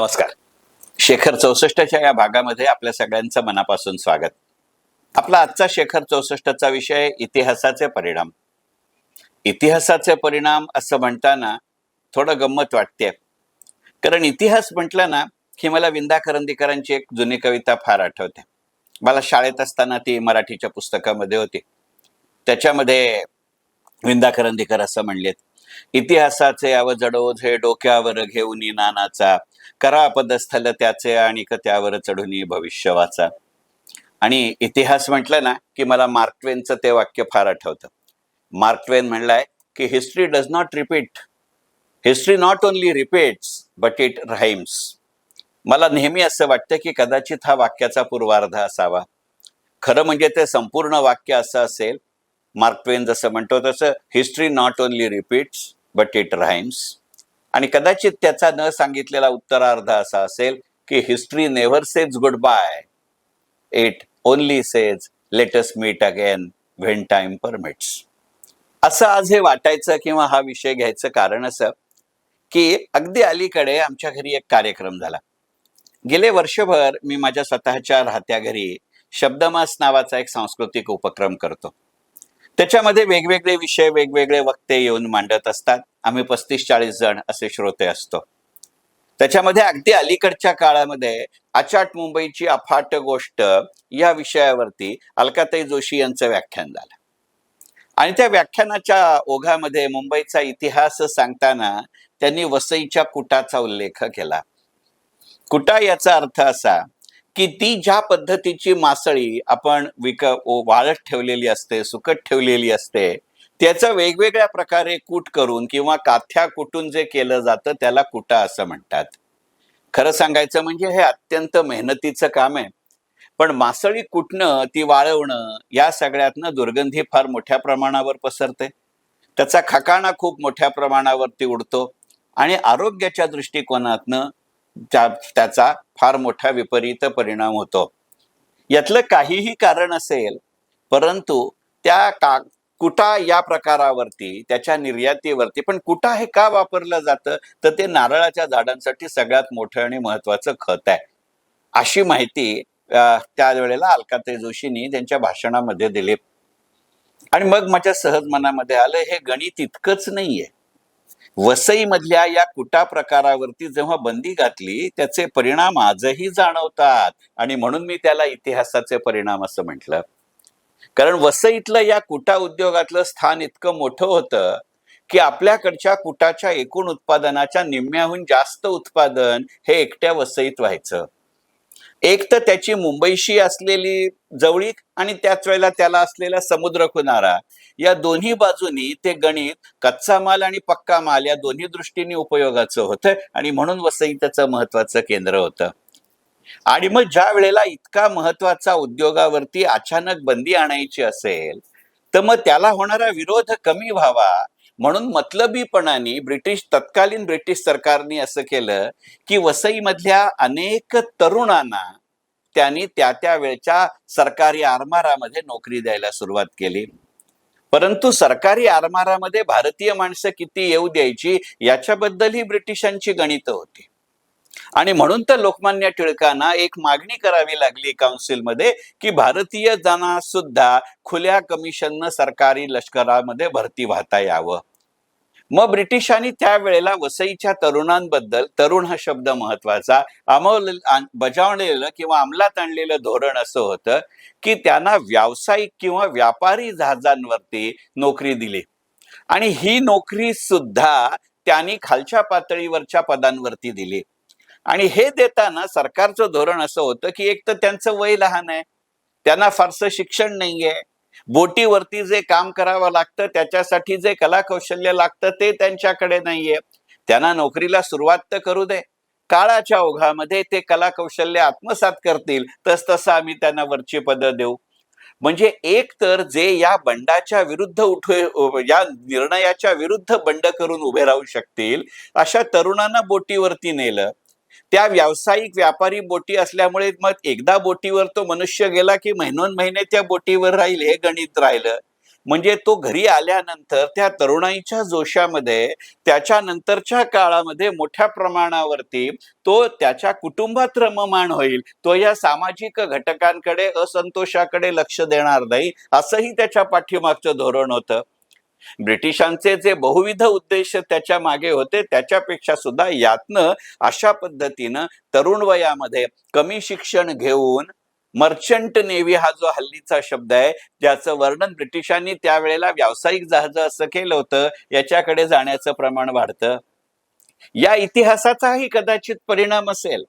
नमस्कार. शेखर चौसष्टच्या या भागामध्ये आपल्या सगळ्यांचं मनापासून स्वागत. आपला आजचा शेखर चौसष्टचा विषय इतिहासाचे परिणाम. इतिहासाचे परिणाम असं म्हणताना थोडं गंमत वाटते. कारण इतिहास म्हटलं ना की मला विंदा करंदीकरांची एक जुनी कविता फार आठवते. मला शाळेत असताना ती मराठीच्या पुस्तकामध्ये होती. त्याच्यामध्ये विंदा करंदीकर असं म्हणलेत इतिहासाचे अवजडोज हे डोक्यावर घेऊन नानाचा करा पदस्थल त्याचे आणि त्यावर चढून भविष्य वाचा आणि इतिहास म्हटलं ना की मला मार्क ट्वेनचं ते वाक्य फार आठवतं. मार्क ट्वेन म्हणलाय की history does not repeat. History not only repeats but it rhymes मला नेहमी असं वाटतं की कदाचित हा वाक्याचा पूर्वार्ध असावा. खरं म्हणजे ते संपूर्ण वाक्य असं असेल. मार्क ट्वेन जसं म्हणतो तसं history not only repeats but it rhymes आणि कदाचित त्याचा न सांगितलेला उत्तरार्ध असा असेल की history never says goodbye it only says let's meet again when time permits असं आज हे वाटायचं किंवा हा विषय घ्यायचं कारण असं की अगदी अलीकडे आमच्या घरी एक कार्यक्रम झाला. गेले वर्षभर मी माझ्या स्वतःच्या राहत्या घरी शब्दमास नावाचा एक सांस्कृतिक उपक्रम करतो. त्याच्यामध्ये वेगवेगळे विषय वेगवेगळे वक्ते येऊन मांडत असतात. आम्ही पस्तीस चाळीस जण असे श्रोते असतो. त्याच्यामध्ये अगदी अलीकडच्या काळामध्ये अचाट मुंबईची अफाट गोष्ट या विषयावरती अलकाताई जोशी यांचं व्याख्यान झालं. आणि त्या व्याख्यानाच्या ओघामध्ये मुंबईचा इतिहास सांगताना त्यांनी वसईच्या कुटाचा उल्लेख केला. कुटा याचा अर्थ असा की ती ज्या पद्धतीची मासळी आपण विक वाळत ठेवलेली असते सुकट ठेवलेली असते त्याचं वेगवेगळ्या प्रकारे कूट करून किंवा काथ्या कुटून जे केलं जातं त्याला कुटा असं म्हणतात. खरं सांगायचं म्हणजे हे अत्यंत मेहनतीचं काम आहे. पण मासळी कुटणं ती वाळवणं या सगळ्यातनं दुर्गंधी फार मोठ्या प्रमाणावर पसरते. त्याचा खकाणा खूप मोठ्या प्रमाणावरती उडतो आणि आरोग्याच्या दृष्टिकोनातनं त्या त्याचा फार मोठा विपरीत परिणाम होतो. यातलं काहीही कारण असेल परंतु त्या का कुटा या प्रकारावरती त्याच्या निर्यातीवरती पण कुटा हे का वापरलं जातं? तर ते नारळाच्या झाडांसाठी सगळ्यात मोठं आणि महत्वाचं खत आहे. अशी माहिती त्यावेळेला अलकाते जोशींनी त्यांच्या भाषणामध्ये दिली. आणि मग माझ्या सहज मनामध्ये आलं हे गणित इतकंच नाहीये. वसईमधल्या या कुटा प्रकारावरती जेव्हा बंदी घातली त्याचे परिणाम आजही जाणवतात. आणि म्हणून मी त्याला इतिहासाचे परिणाम असं म्हटलं. कारण वसईतलं या कुटा उद्योगातलं स्थान इतकं मोठं होतं की आपल्याकडच्या कुटाच्या एकूण उत्पादनाच्या निम्म्याहून जास्त उत्पादन हे एकट्या वसईत व्हायचं. एक तर त्याची मुंबईशी असलेली जवळीक आणि त्याच वेळेला त्याला असलेला समुद्र किनारा या दोन्ही बाजूनी ते गणित कच्चा माल आणि पक्का माल या दोन्ही दृष्टीने उपयोगाचं होतं आणि म्हणून वसई त्याचं महत्वाचं केंद्र होतं. आणि मग ज्या वेळेला इतका महत्त्वाचा उद्योगावरती अचानक बंदी आणायची असेल तर मग त्याला होणारा विरोध कमी व्हावा. म्हणून मतलबीपणाने ब्रिटिश तत्कालीन ब्रिटिश सरकारने असं केलं की वसईमधल्या अनेक तरुणांना त्यांनी त्या त्या वेळच्या सरकारी आरमारामध्ये नोकरी द्यायला सुरुवात केली. परंतु सरकारी आरमारामध्ये भारतीय माणसं किती येऊ द्यायची याच्याबद्दल ही ब्रिटिशांची गणितं होती. आणि म्हणून तर लोकमान्य टिळकांना एक मागणी करावी लागली काउन्सिलमध्ये की भारतीय जना सुद्धा खुल्या कमिशननं सरकारी लष्करामध्ये भरती वाहता यावं. मग ब्रिटिशांनी त्यावेळेला वसईच्या तरुणांबद्दल तरुण हा शब्द महत्त्वाचा अमल बजावलेलं किंवा अंमलात आणलेलं धोरण असं होतं की त्यांना व्यावसायिक किंवा व्यापारी जहाजांवरती नोकरी दिली. आणि ही नोकरी सुद्धा त्यांनी खालच्या पातळीवरच्या पदांवरती दिली. आणि हे देताना सरकारचं धोरण असं होतं की एक तर त्यांचं वय लहान आहे त्यांना फारसं शिक्षण नाहीये बोटीवरती जे काम करावं लागतं त्याच्यासाठी जे कलाकौशल्य लागतं ते त्यांच्याकडे नाहीये. त्यांना नोकरीला सुरुवात तर करू दे काळाच्या ओघामध्ये ते कलाकौशल्य आत्मसात करतील तस तसं आम्ही त्यांना वरची पदं देऊ. म्हणजे एक तर जे या बंडाच्या विरुद्ध उठ या निर्णयाच्या विरुद्ध बंड करून उभे राहू शकतील अशा तरुणांना बोटीवरती नेलं त्या व्यावसायिक व्यापारी बोटी असल्यामुळे मग एकदा बोटीवर तो मनुष्य गेला की महिनोन महिने त्या बोटीवर राहील हे गणित राहिलं. म्हणजे तो घरी आल्यानंतर त्या तरुणाईच्या जोशामध्ये त्याच्या नंतरच्या काळामध्ये मोठ्या प्रमाणावरती तो त्याच्या कुटुंबात रममाण होईल. तो या सामाजिक घटकांकडे असंतोषाकडे लक्ष देणार नाही असंही त्याच्या पाठीमागचं धोरण होतं. ब्रिटिशांचे जे बहुविध उद्देश त्याच्यामागे होते त्याच्यापेक्षा सुद्धा यातनं अशा पद्धतीनं तरुण वयामध्ये कमी शिक्षण घेऊन मर्चंट नेव्ही हा जो हल्लीचा शब्द आहे ज्याचं वर्णन ब्रिटिशांनी त्यावेळेला व्यावसायिक जहाज असं केलं होतं याच्याकडे जाण्याचं प्रमाण वाढतं. या इतिहासाचाही कदाचित परिणाम असेल.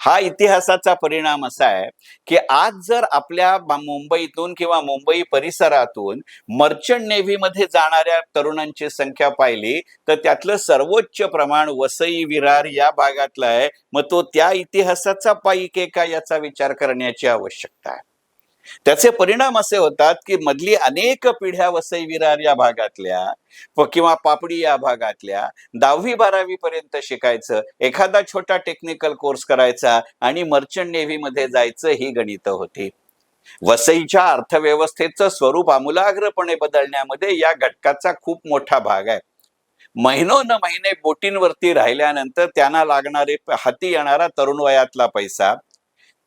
हा इतिहासाचा परिणाम असा आहे की आज जर आपल्या मुंबईतून किंवा मुंबई परिसरातून मर्चंट नेव्हीमध्ये जाणाऱ्या तरुणांची संख्या पाहिली तर त्यातलं सर्वोच्च प्रमाण वसई विरार या भागातलं आहे. मग तो त्या इतिहासाचा पायी का याचा विचार करण्याची आवश्यकता आहे. त्याचे परिणाम असे होतात की मधली अनेक पिढ्या वसई विरार या भागातल्या किंवा पापडी या भागातल्या दहावी बारावी पर्यंत शिकायचं एखादा छोटा टेक्निकल कोर्स करायचा आणि मर्चंट नेव्ही मध्ये जायचं ही गणित होती. वसईच्या अर्थव्यवस्थेचं स्वरूप आमूलाग्रपणे बदलण्यामध्ये या घटकाचा खूप मोठा भाग आहे. महिनो न महिने बोटींवरती राहिल्यानंतर त्यांना लागणारे हाती येणारा तरुण वयातला पैसा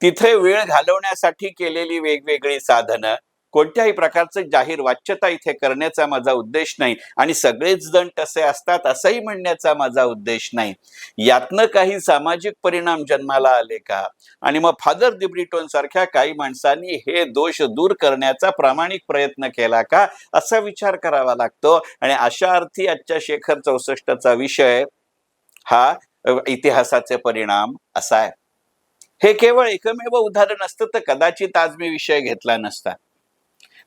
तिथे वेळ घालवण्यासाठी केलेली वेगवेगळी साधनं कोणत्याही प्रकारचं जाहीर वाच्यता इथे करण्याचा माझा उद्देश नाही आणि सगळेच जण तसे असतात असंही म्हणण्याचा माझा उद्देश नाही. यातनं काही सामाजिक परिणाम जन्माला आले का? आणि मग फादर दिब्रिटोन सारख्या काही माणसांनी हे दोष दूर करण्याचा प्रामाणिक प्रयत्न केला का? असा विचार करावा लागतो. आणि अशा अर्थी आजच्या शेखर चौसष्टचा विषय हा इतिहासाचे परिणाम असा आहे. हे केवळ एकमेव उदाहरण असतं तर कदाचित आज मी विषय घेतला नसता.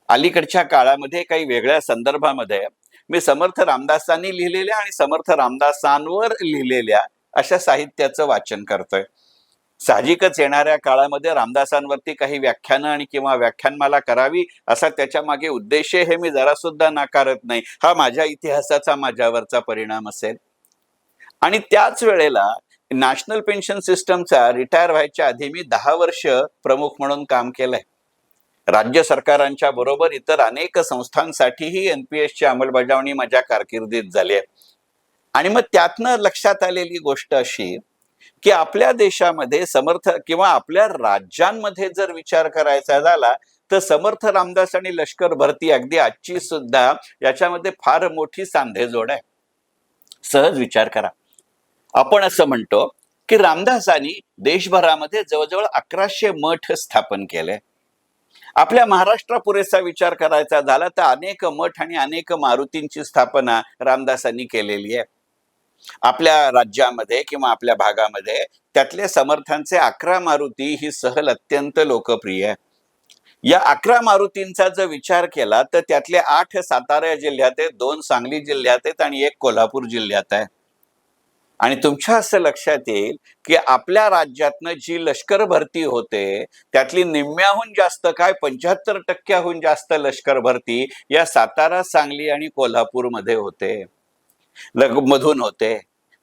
अलीकडच्या काळामध्ये काही वेगळ्या संदर्भामध्ये मी समर्थ रामदासांनी लिहिलेल्या आणि समर्थ रामदासांवर लिहिलेल्या अशा साहित्याचं वाचन करतोय. साहजिकच येणाऱ्या काळामध्ये रामदासांवरती काही व्याख्यानं आणि किंवा व्याख्यानमाला करावी असा त्याच्यामागे उद्देश हे मी जरा सुद्धा नाकारत नाही. हा माझ्या इतिहासाचा माझ्यावरचा परिणाम असेल. आणि त्याच वेळेला नॅशनल पेन्शन सिस्टमचा रिटायर व्हायच्या आधी मी दहा वर्ष प्रमुख म्हणून काम केलंय. राज्य सरकारांच्या बरोबर इतर अनेक संस्थांसाठीही एनपीएसची अंमलबजावणी माझ्या कारकिर्दीत झाली आहे. आणि मग त्यातनं लक्षात आलेली गोष्ट अशी की आपल्या देशामध्ये समर्थ किंवा आपल्या राज्यांमध्ये जर विचार करायचा झाला तर समर्थ रामदास आणि लष्कर भरती अगदी आजची सुद्धा याच्यामध्ये फार मोठी सांधेजोड आहे. सहज विचार करा. आपण असं म्हणतो की रामदासांनी देशभरामध्ये जवळजवळ अकराशे मठ स्थापन केले. आपल्या महाराष्ट्रा पुरेसा विचार करायचा झाला तर अनेक मठ आणि अनेक मारुतींची स्थापना रामदासांनी केलेली आहे. आपल्या राज्यामध्ये किंवा आपल्या भागामध्ये त्यातल्या समर्थांचे अकरा मारुती ही सहल अत्यंत लोकप्रिय आहे. या अकरा मारुतींचा जर विचार केला तर त्यातले आठ सातारा जिल्ह्यात आहेत दोन सांगली जिल्ह्यात आहेत आणि एक कोल्हापूर जिल्ह्यात आहे. आणि तुमच्या असं लक्षात येईल की आपल्या राज्यातनं जी लष्कर भरती होते त्यातली निम्म्याहून जास्त काय पंच्याहत्तर टक्क्याहून जास्त लष्कर भरती या सातारा सांगली आणि कोल्हापूरमध्ये होते. लग- मधून होते.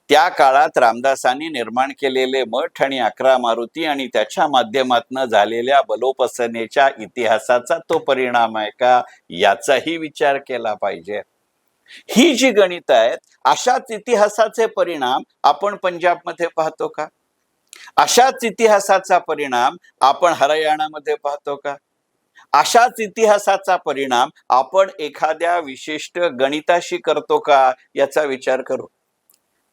त्या काळात रामदासांनी निर्माण केलेले मठ आणि अकरा मारुती आणि त्याच्या माध्यमातून झालेल्या बलोपसनेच्या इतिहासाचा तो परिणाम आहे का याचाही विचार केला पाहिजे. ही जी गणित आहेत अशाच इतिहासाचे परिणाम आपण पंजाबमध्ये पाहतो का? अशाच इतिहासाचा परिणाम आपण हरियाणामध्ये पाहतो का? अशाच इतिहासाचा परिणाम आपण एखाद्या विशिष्ट गणिताशी करतो का? याचा विचार करू.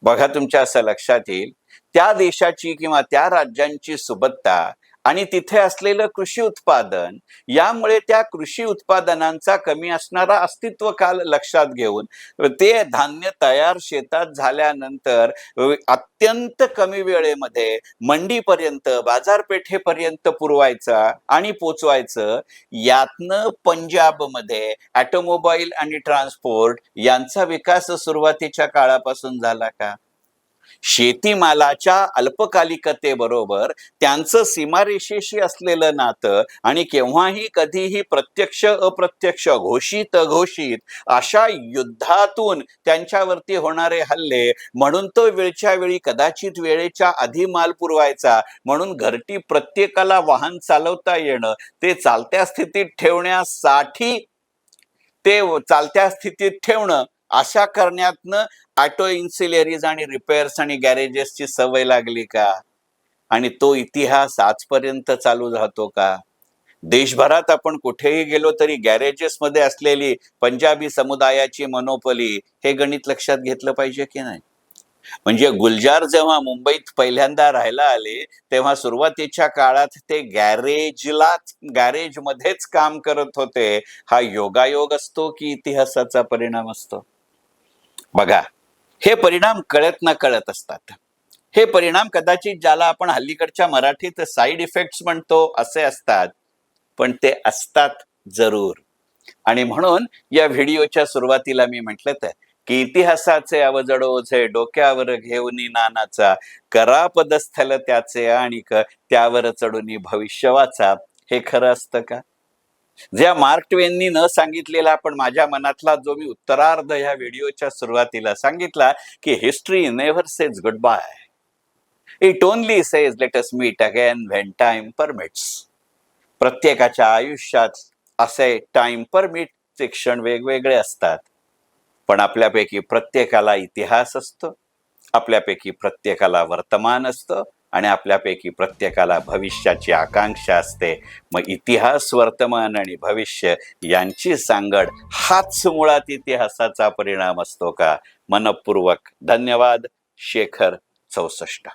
बघा तुमच्या असं लक्षात येईल त्या देशाची किंवा त्या राज्यांची सुबत्ता आणि तिथे असलेलं कृषी उत्पादन यामुळे त्या कृषी उत्पादनांचा कमी असणारा अस्तित्व काल लक्षात घेऊन ते धान्य तयार शेतात झाल्यानंतर अत्यंत कमी वेळेमध्ये मंडीपर्यंत बाजारपेठेपर्यंत पुरवायचा आणि पोचवायचं यातनं पंजाबमध्ये ऑटोमोबाईल आणि ट्रान्सपोर्ट यांचा विकास सुरुवातीच्या काळापासून झाला का? शेतीमालाच्या अल्पकालिकतेबरोबर त्यांचं सीमारेषेशी असलेलं नातं आणि केव्हाही कधीही प्रत्यक्ष अप्रत्यक्ष घोषित अघोषित अशा युद्धातून त्यांच्यावरती होणारे हल्ले म्हणून तो वेळच्या वेळी कदाचित वेळेच्या आधी माल पुरवायचा म्हणून घरटी प्रत्येकाला वाहन चालवता येणं ते चालत्या स्थितीत ठेवण्यासाठी ते चालत्या स्थितीत ठेवणं अशा करण्यातनं ऑटो इन्सिलेरीज आणि रिपेअर्स आणि गॅरेजेसची सवय लागली का? आणि तो इतिहास आजपर्यंत चालू राहतो का? देशभरात आपण कुठेही गेलो तरी गॅरेजेस मध्ये असलेली पंजाबी समुदायाची मनोपली हे गणित लक्षात घेतलं पाहिजे की नाही? म्हणजे गुलजार जेव्हा मुंबईत पहिल्यांदा राहायला आले तेव्हा सुरुवातीच्या काळात ते गॅरेजलाच गॅरेजमध्येच काम करत होते. हा योगायोग असतो की इतिहासाचा परिणाम असतो? बघा हे परिणाम कळत ना कळत असतात. हे परिणाम कदाचित ज्याला आपण हल्लीकडच्या मराठीत साईड इफेक्ट्स म्हणतो असे असतात. पण ते असतात जरूर. आणि म्हणून या व्हिडिओच्या सुरुवातीला मी म्हटलं तर की इतिहासाचे अवजड ओझे डोक्यावर घेऊन नानाचा करा पदस्थल त्याचे आणि क- त्यावर चढून भविष्यवाचा हे खरं असतं का? ज्या मार्क ट्वेननी न सांगितलेला पण माझ्या मनातला जो मी उत्तरार्ध ह्या व्हिडिओच्या सुरुवातीला सांगितला की history never says goodbye it only says let us meet again when time permits प्रत्येकाच्या आयुष्यात असे टाइम परमिटचे क्षण वेगवेगळे असतात. पण आपल्यापैकी प्रत्येकाला इतिहास असतो. आपल्यापैकी प्रत्येकाला वर्तमान असतं. आणि आपल्यापैकी प्रत्येकाला भविष्याची आकांक्षा असते. मग इतिहास वर्तमान आणि भविष्य यांची सांगड हाच मुळात इतिहासाचा परिणाम असतो का? मनपूर्वक धन्यवाद. शेखर चौसष्ट.